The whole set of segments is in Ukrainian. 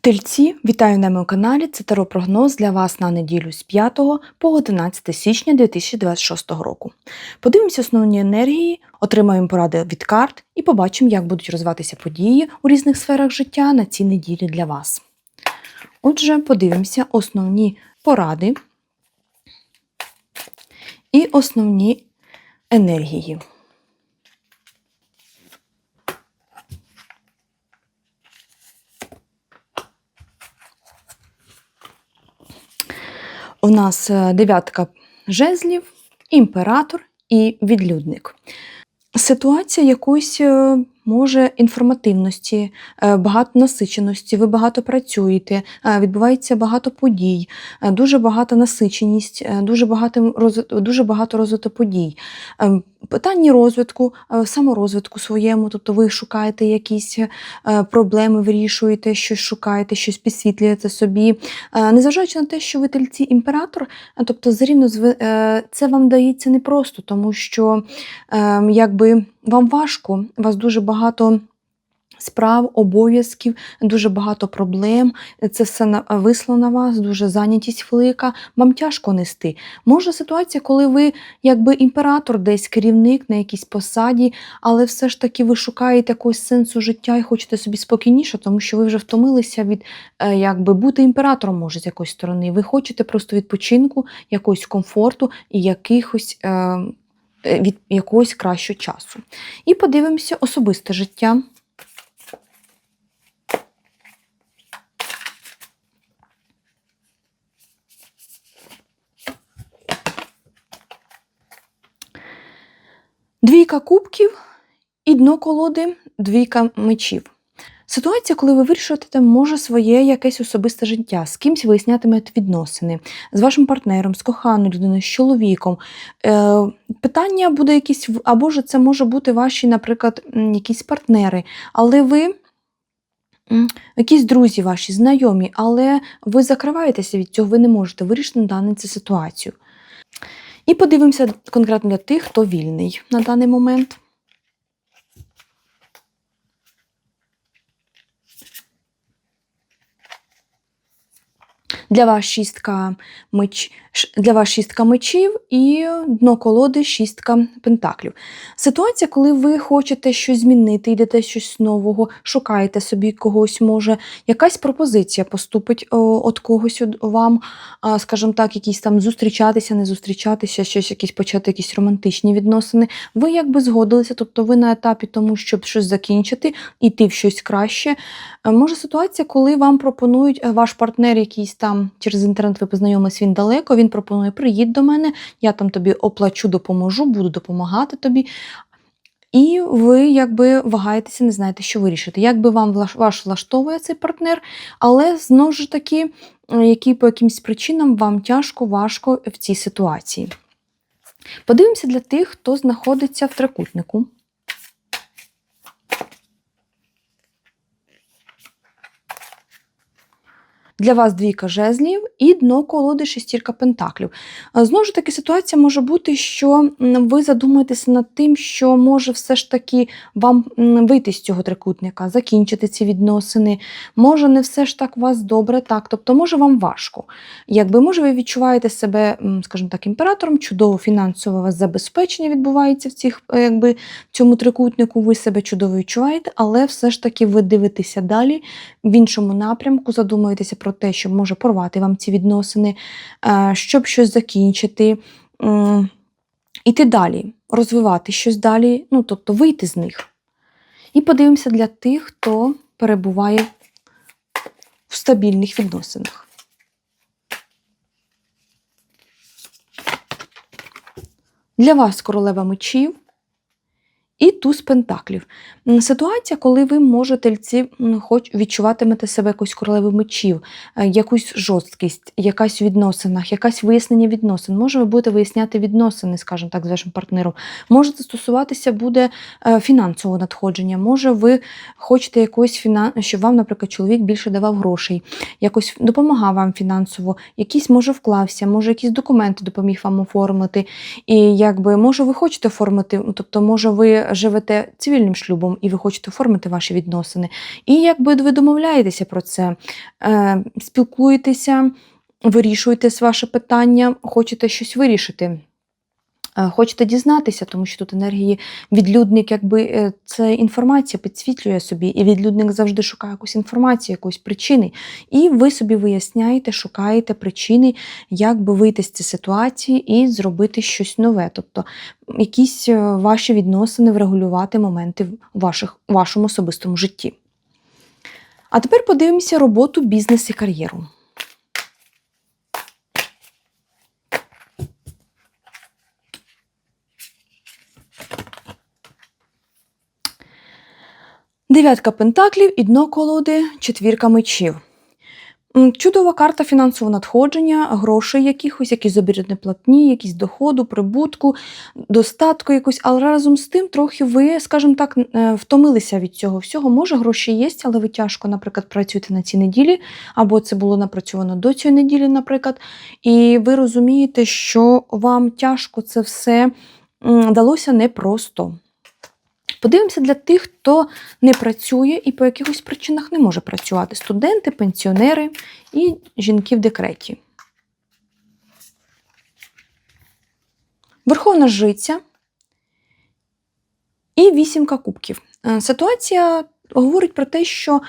Тельці, вітаю на моєму каналі. Це таро-прогноз для вас на неділю з 5 по 11 січня 2026 року. Подивимося основні енергії, отримаємо поради від карт і побачимо, як будуть розвиватися події у різних сферах життя на цій неділі для вас. Отже, подивимося основні поради і основні енергії. У нас е, дев'ятка жезлів, імператор і відлюдник. Ситуація якоїсь е, може інформативності, е, багато насиченості, ви багато працюєте, е, відбувається багато подій, е, дуже багата насиченість, дуже багато, дуже багато розвитку подій. Питання розвитку, саморозвитку своєму, тобто ви шукаєте якісь проблеми, вирішуєте, щось шукаєте, щось підсвітлюєте собі. Незважаючи на те, що ви тельці імператор, тобто все рівно е, це вам дається непросто, тому що е, якби вам важко, у вас дуже багато. Справ, обов'язків, дуже багато проблем. Це все висло на вас, дуже зайнятість велика. Вам тяжко нести. Може ситуація, коли ви якби імператор, десь керівник на якійсь посаді, але все ж таки ви шукаєте якогось сенсу життя і хочете собі спокійніше, тому що ви вже втомилися від е, якби бути імператором, може, з якоїсь сторони. Ви хочете просто відпочинку, якогось комфорту і якихось. Е, від якогось кращого часу. І подивимося особисте життя. Двійка кубків і дно колоди, двійка мечів. Ситуація, коли ви вирішуєте, може своє якесь особисте життя, з кимсь вияснятимете відносини, з вашим партнером, з коханою людиною, з чоловіком. Е, питання буде якісь, або ж це може бути ваші, наприклад, якісь партнери, але ви. Якісь друзі ваші, знайомі, але ви закриваєтеся від цього, ви не можете вирішити на дану цю ситуацію. І подивимося конкретно для тих, хто вільний на даний момент. Для вас шістка, меч... для вас шістка мечів і дно колоди шістка пентаклів. Ситуація, коли ви хочете щось змінити, йдете щось нового, шукаєте собі когось, може якась пропозиція поступить від когось вам, скажімо так, якісь там зустрічатися, не зустрічатися, щось якісь почати якісь романтичні відносини. Ви якби згодилися, тобто ви на етапі тому, щоб щось закінчити, йти в щось краще. Е, Може ситуація, коли вам пропонують е, ваш партнер якийсь там через інтернет ви познайомились, він далеко, він пропонує приїдь до мене, я там тобі оплачу, допоможу, буду допомагати тобі. І ви якби вагаєтеся, не знаєте, що вирішити. Як би вам ваш влаштовує цей партнер, але знову ж таки, які по якимсь причинам вам тяжко, важко в цій ситуації. Подивимося для тих, хто знаходиться в трикутнику. Для вас двійка жезлів і дно колоди шестірка пентаклів. Е, Знову ж таки, ситуація може бути, що ви задумаєтеся над тим, що може все ж таки вам вийти з цього трикутника, закінчити ці відносини. Може, не все ж так у вас добре, так, тобто, може вам важко. Якби може, ви відчуваєте себе, скажімо так, імператором, чудово фінансове вас забезпечення відбувається в цих, е, якби, в цьому трикутнику, ви себе чудово відчуваєте, але все ж таки ви дивитеся далі в іншому напрямку, задумуєтеся про те, що може порвати вам ці відносини, е, щоб щось закінчити, іти далі, розвивати щось далі, ну тобто вийти з них. І подивимося для тих, хто перебуває в стабільних відносинах. Для вас королева мечів і туз пентаклів. Ситуація, коли ви можете тельці м, хоч відчуватимете себе якось королевою мечів, е, якусь жорсткість, якась в відносинах, якась вияснення відносин. Може, ви будете виясняти відносини, скажімо так, з вашим партнером. Може, це стосуватися буде е, фінансового надходження. Може, ви хочете якоїсь фінан... щоб вам, наприклад, чоловік більше давав грошей, якось допомагав вам фінансово, якийсь може вклався, може, якісь документи допоміг вам оформити. І якби може ви хочете оформити, тобто, може, ви живете цивільним шлюбом і ви хочете оформити ваші відносини. І якби ви домовляєтеся про це, е, спілкуєтеся, вирішуєте ваше питання, хочете щось вирішити. Е, Хочете дізнатися, тому що тут енергії відлюдник, якби е, це інформація підсвітлює собі, і відлюдник завжди шукає якусь інформацію, якоїсь причини. І ви собі виясняєте, шукаєте причини, як би вийти з цієї ситуації і зробити щось нове. Тобто якісь е, ваші відносини врегулювати моменти в ваших, вашому особистому житті. А тепер подивимося роботу, бізнес і кар'єру. Дев'ятка пентаклів і дно колоди, четвірка мечів. Чудова карта фінансового надходження, грошей якихось, якісь забірні платні, якісь доходу, прибутку, достатку якось, але разом з тим трохи ви, скажімо так, е, втомилися від цього всього. Може, гроші є, але ви тяжко, наприклад, працюєте на цій неділі, або це було напрацьовано до цієї неділі, наприклад, і ви розумієте, що вам тяжко це все далося непросто. Подивимося для тих, хто не працює і по якихось причинах не може працювати: студенти, пенсіонери і жінки в декреті. Верховна жиця і вісімка кубків. Е, Ситуація говорить про те, що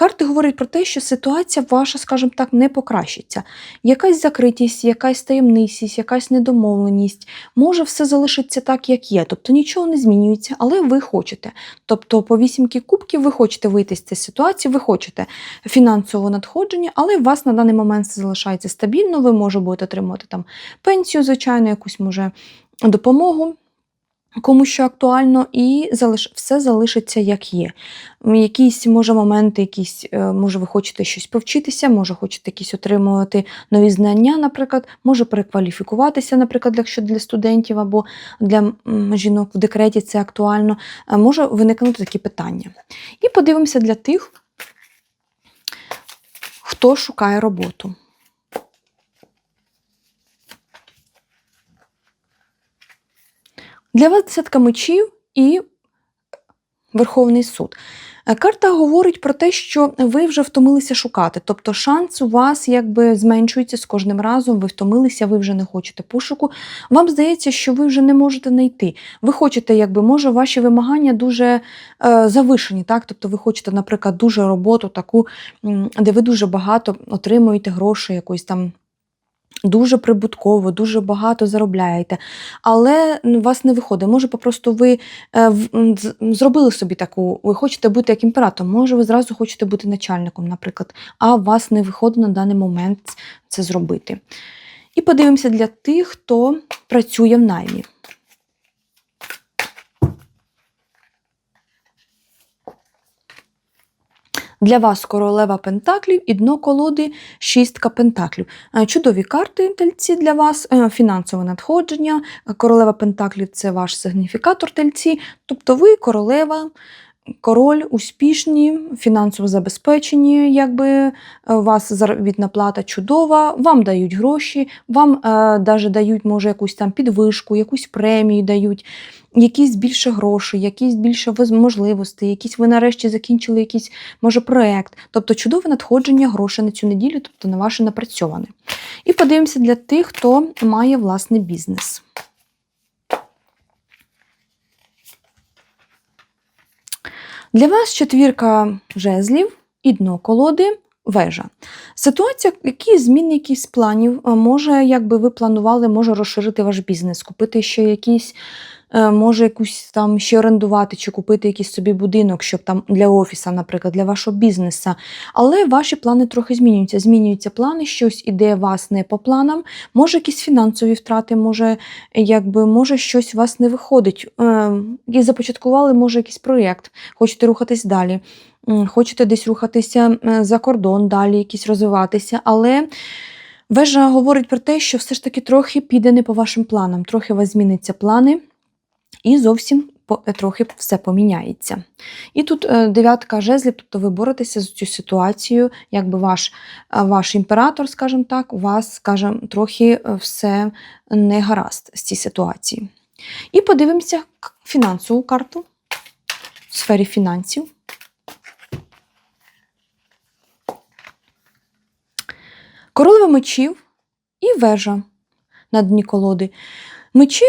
карти говорять про те, що ситуація ваша, скажімо так, не покращиться. Якась закритість, якась таємницість, якась недомовленість. Може, все залишиться так, як є. Тобто нічого не змінюється, але ви хочете. Тобто, по вісімки кубків ви хочете вийти з цієї ситуації, ви хочете фінансового надходження, але у вас на даний момент все залишається стабільно. Ви може будете отримувати там пенсію, звичайно, якусь може допомогу. Кому що актуально, і залиш... все залишиться як є. Якісь, може, моменти, якісь, е, може, ви хочете щось повчитися, може, хочете якісь отримувати нові знання, наприклад, може перекваліфікуватися, наприклад, якщо для студентів або для жінок в декреті це актуально, Е, може виникнути такі питання. І подивимося для тих, хто шукає роботу. Для вас десятка мечів і Верховний суд. Е, Карта говорить про те, що ви вже втомилися шукати, тобто шанс у вас якби зменшується з кожним разом, ви втомилися, ви вже не хочете пошуку. Вам здається, що ви вже не можете знайти. Ви хочете, якби може, ваші вимагання дуже е, завишені, так? Тобто ви хочете, наприклад, дуже роботу, таку, де ви дуже багато отримуєте грошей, якоїсь там. Дуже прибутково, дуже багато заробляєте, але ну, вас не виходить. Може, просто ви е, зробили собі таку, ви хочете бути як імператором, може, ви зразу хочете бути начальником, наприклад, а вас не виходить на даний момент це зробити. І подивимося для тих, хто працює в наймі. Для вас королева пентаклів і дно колоди шістка пентаклів. Е, Чудові карти тельці для вас, е, фінансове надходження. Королева пентаклів це ваш сигніфікатор тельці. Тобто ви королева, король, успішні, фінансово забезпечені, якби е, у вас заробітна плата чудова, вам дають гроші, вам е, дають, може, якусь там підвишку, якусь премію дають, якісь більше грошей, якісь більше можливостей, якісь ви нарешті закінчили якийсь, може, проект. Тобто чудове надходження грошей на цю неділю, тобто на ваше напрацьоване. І подивимося для тих, хто має власний бізнес. Для вас четвірка жезлів і дно колоди вежа. Ситуація, які зміни якісь планів, е, може, якби ви планували, може розширити ваш бізнес, купити ще якісь, може якусь там ще орендувати, чи купити якийсь собі будинок, щоб там для офіса, наприклад, для вашого бізнесу. Але ваші плани трохи змінюються. Змінюються плани, щось іде вас не по планам, може якісь фінансові втрати, може, якби, може щось у вас не виходить. Е, І започаткували, може, якийсь проєкт, хочете рухатись далі. Хочете десь рухатися е, за кордон, далі якісь розвиватися, але вежа говорить про те, що все ж таки трохи піде не по вашим планам, трохи у вас зміниться плани, і зовсім е, трохи все поміняється. І тут е, дев'ятка жезлів, тобто ви боретеся з цю ситуацією, якби ваш, е, ваш імператор, скажімо так, у вас, скажімо, трохи все не гаразд з цієї ситуації. І подивимося фінансову карту в сфері фінансів. Королева мечів і вежа на дні колоди. Мечі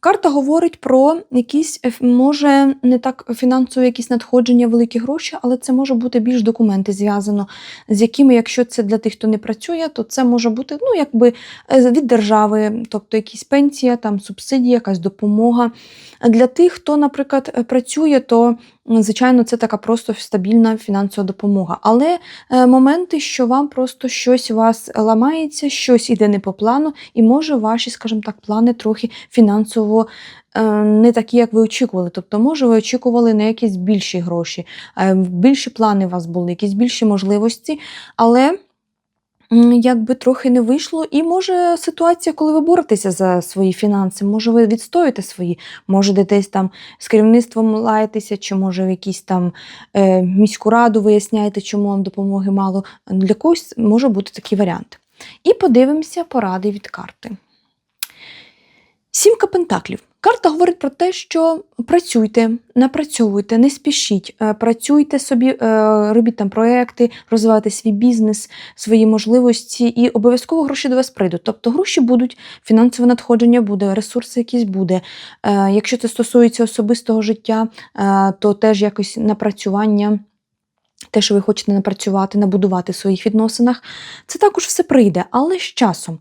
карта говорить про якісь, може, не так фінансові якісь надходження, великі гроші, але це може бути більш документи зв'язано, з якими, якщо це для тих, хто не працює, то це може бути ну, якби е, від держави, тобто якісь пенсія, там субсидія, якась допомога. Для тих, хто, наприклад, е, працює, то звичайно це така просто стабільна фінансова допомога. Але е, моменти, що вам просто щось у вас ламається, щось іде не по плану, і може ваші, скажімо так, плани трохи фінансово е, не такі, як ви очікували. Тобто, може, ви очікували на якісь більші гроші, більші плани у вас були, якісь більші можливості, але. Якби трохи не вийшло, і може ситуація, коли ви боретеся за свої фінанси, може ви відстоїте свої, може десь там з керівництвом лаєтеся, чи може в якісь там е, міську раду виясняєте, чому вам допомоги мало. Для когось може бути такий варіант. І подивимося поради від карти. Сімка пентаклів. Карта говорить про те, що працюйте, напрацьовуйте, не спішіть, е, працюйте собі, е, робіть там проекти, розвивайте свій бізнес, свої можливості, і обов'язково гроші до вас прийдуть. Тобто гроші будуть, фінансове надходження буде, ресурси якісь буде. Е, Якщо це стосується особистого життя, то теж якось напрацювання. Те, що ви хочете напрацювати, набудувати в своїх відносинах, це також все прийде, але з часом.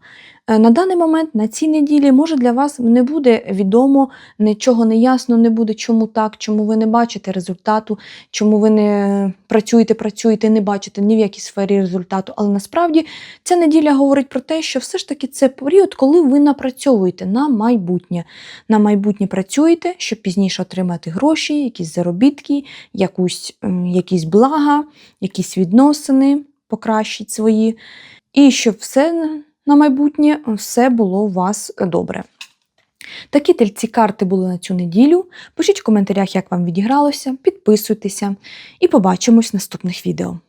Е, На даний момент, на цій неділі, може для вас не буде відомо, нічого не ясно, не буде, чому так, чому ви не бачите результату, чому ви не працюєте, працюєте, не бачите ні в якій сфері результату. Але насправді ця неділя говорить про те, що все ж таки це період, коли ви напрацьовуєте на майбутнє. На майбутнє працюєте, щоб пізніше отримати гроші, якісь заробітки, якусь, якісь блага, якісь відносини, покращить свої. І щоб все на майбутнє все було у вас добре. Такі тельці карти були на цю неділю. Пишіть в коментарях, як вам відігралося, підписуйтеся і побачимось в наступних відео.